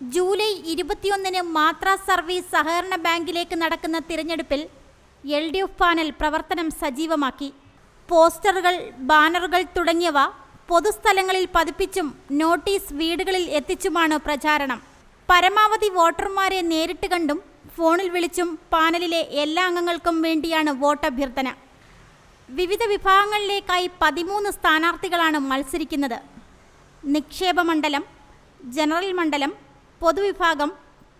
July ഇരുപത്തിയൊന്നിന് മാത്ര service സഹകരണ ബാങ്കിലേക്ക് നടക്കുന്ന തിരഞ്ഞെടുപ്പിൽ എൽ ഡി എഫ് പാനൽ പ്രവർത്തനം സജീവമാക്കി. പോസ്റ്ററുകൾ ബാനറുകൾ തുടങ്ങിയവ പൊതുസ്ഥലങ്ങളിൽ പതിപ്പിച്ചും നോട്ടീസ് വീടുകളിൽ എത്തിച്ചുമാണ് പ്രചാരണം. പരമാവധി വോട്ടർമാരെ നേരിട്ട് കണ്ടും ഫോണിൽ വിളിച്ചും പാനലിലെ എല്ലാ അംഗങ്ങൾക്കും വേണ്ടിയാണ് വോട്ടഭ്യർത്ഥന. വിവിധ വിഭാഗങ്ങളിലേക്കായി പതിമൂന്ന് സ്ഥാനാർത്ഥികളാണ് മത്സരിക്കുന്നത്. നിക്ഷേപ മണ്ഡലം ജനറൽ മണ്ഡലം പൊതുവിഭാഗം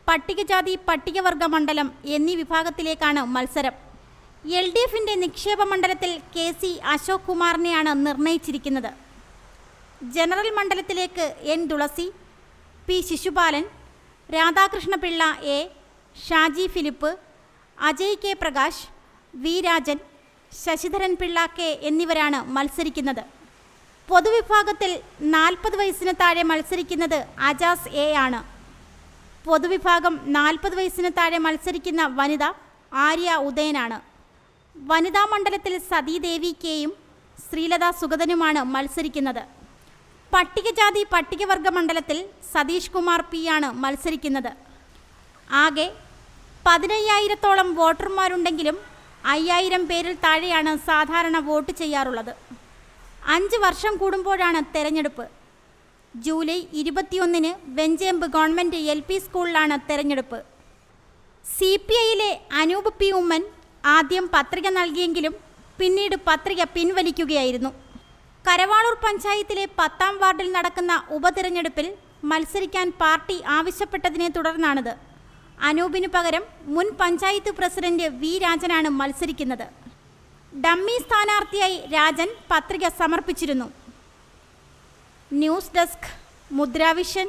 പട്ടികജാതി പട്ടികവർഗ മണ്ഡലം എന്നീ വിഭാഗത്തിലേക്കാണ് മത്സരം. എൽ ഡി എഫിന്റെ നിക്ഷേപ മണ്ഡലത്തിൽ കെ സി അശോക് കുമാറിനെയാണ് നിർണയിച്ചിരിക്കുന്നത്. General മണ്ഡലത്തിലേക്ക് N Thulasi P Sishupalan Radhakrishnapillai A Shaji Philip Ajay K Prakash V Rajan Sasidharan Pillai K എന്നിവരാണ് മത്സരിക്കുന്നത്. പൊതുവിഭാഗത്തിൽ നാൽപ്പത് വയസ്സിന് താഴെ മത്സരിക്കുന്നത് അജാസ് എ ആണ്. പൊതുവിഭാഗം നാൽപ്പത് വയസ്സിന് താഴെ മത്സരിക്കുന്ന വനിത ആര്യ ഉദയനാണ്. വനിതാ മണ്ഡലത്തിൽ സതീദേവി കെയും ശ്രീലത സുഗതനുമാണ് മത്സരിക്കുന്നത്. പട്ടികജാതി പട്ടികവർഗ മണ്ഡലത്തിൽ സതീഷ് കുമാർ പി ആണ് മത്സരിക്കുന്നത്. ആകെ പതിനയ്യായിരത്തോളം വോട്ടർമാരുണ്ടെങ്കിലും അയ്യായിരം പേരിൽ താഴെയാണ് സാധാരണ വോട്ട് ചെയ്യാറുള്ളത്. അഞ്ച് വർഷം കൂടുമ്പോഴാണ് തെരഞ്ഞെടുപ്പ്. ജൂലൈ ഇരുപത്തിയൊന്നിന് വെഞ്ചേമ്പ് ഗവൺമെന്റ് എൽ പി സ്കൂളിലാണ് തെരഞ്ഞെടുപ്പ്. സി പി ഐയിലെ അനൂപ് പി ഉമ്മൻ ആദ്യം പത്രിക നൽകിയെങ്കിലും പിന്നീട് പത്രിക പിൻവലിക്കുകയായിരുന്നു. കരവാളൂർ പഞ്ചായത്തിലെ പത്താം വാർഡിൽ നടക്കുന്ന ഉപതിരഞ്ഞെടുപ്പിൽ മത്സരിക്കാൻ പാർട്ടി ആവശ്യപ്പെട്ടതിനെ തുടർന്നാണിത്. അനൂപിനു പകരം മുൻ പഞ്ചായത്ത് പ്രസിഡന്റ് വി രാജനാണ് മത്സരിക്കുന്നത്. ഡമ്മി സ്ഥാനാർത്ഥിയായി രാജൻ പത്രിക സമർപ്പിച്ചിരുന്നു. News desk Mudra Vision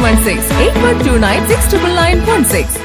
716 8129 69916.